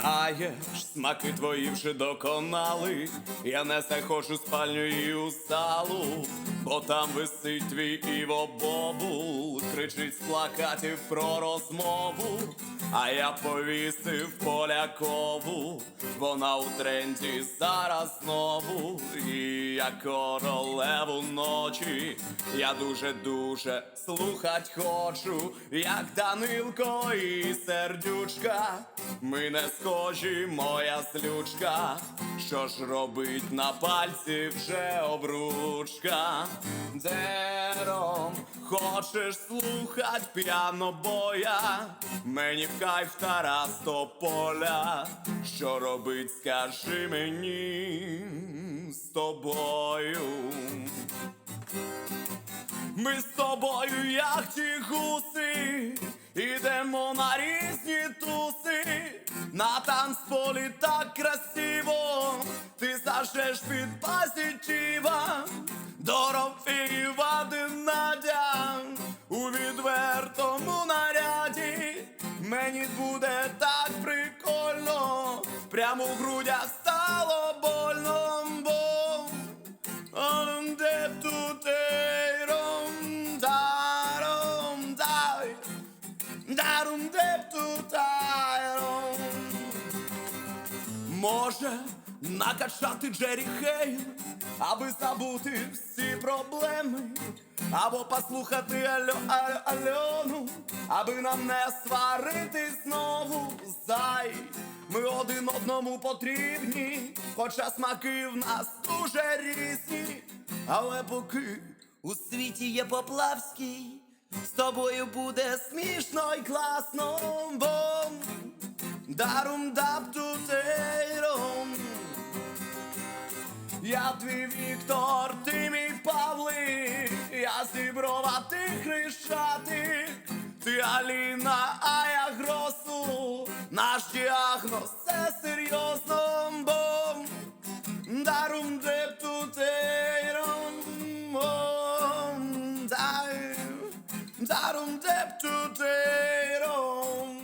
Знаєш, смаки твої вже доконали. Я не захожу спальню і у салу, бо там висить твій Іво Бобул, кричить з плакатів про розмову. А я повісив полякову, вона у тренді зараз знову. І я королеву ночі, я дуже дуже слухать хочу, як Данилко і сердючка. Ми не схожі, моя слючка. Що ж робить на пальці вже обручка? Дером, хочеш слухать п'янобоя? Мені в кайф Тарас Тополя. Що робить, скажи мені з тобою. Ми з тобою, як ті гуси, ідемо на різні туси, на танцполі так красиво, ти зажеш під позитива, Дорофій Вадим Надя у відвертому наряді. Мені буде так прикольно, прямо в грудях стало больно, бо Може накачати Джері Хейл, аби забути всі проблеми, або послухати Альо, Альо, Альону, аби нам не сварити знову зай. Ми один одному потрібні, хоча смаки в нас дуже різні, але поки у світі є Поплавський, з тобою буде смішно й класно, бо дарум даб Я твій Віктор, ти мій Павлик, я зіброва, ти хрещатик, ти Аліна, а я Гросу, наш діагноз це серйозно, бо дарум дептутейром, дарум дептутейром.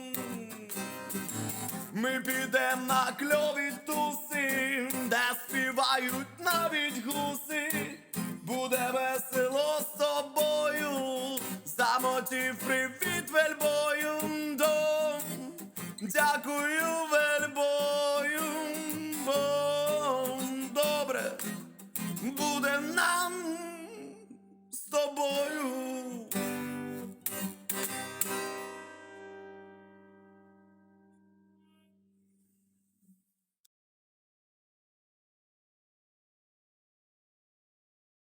Ми підем на кльов Співають навіть гуси.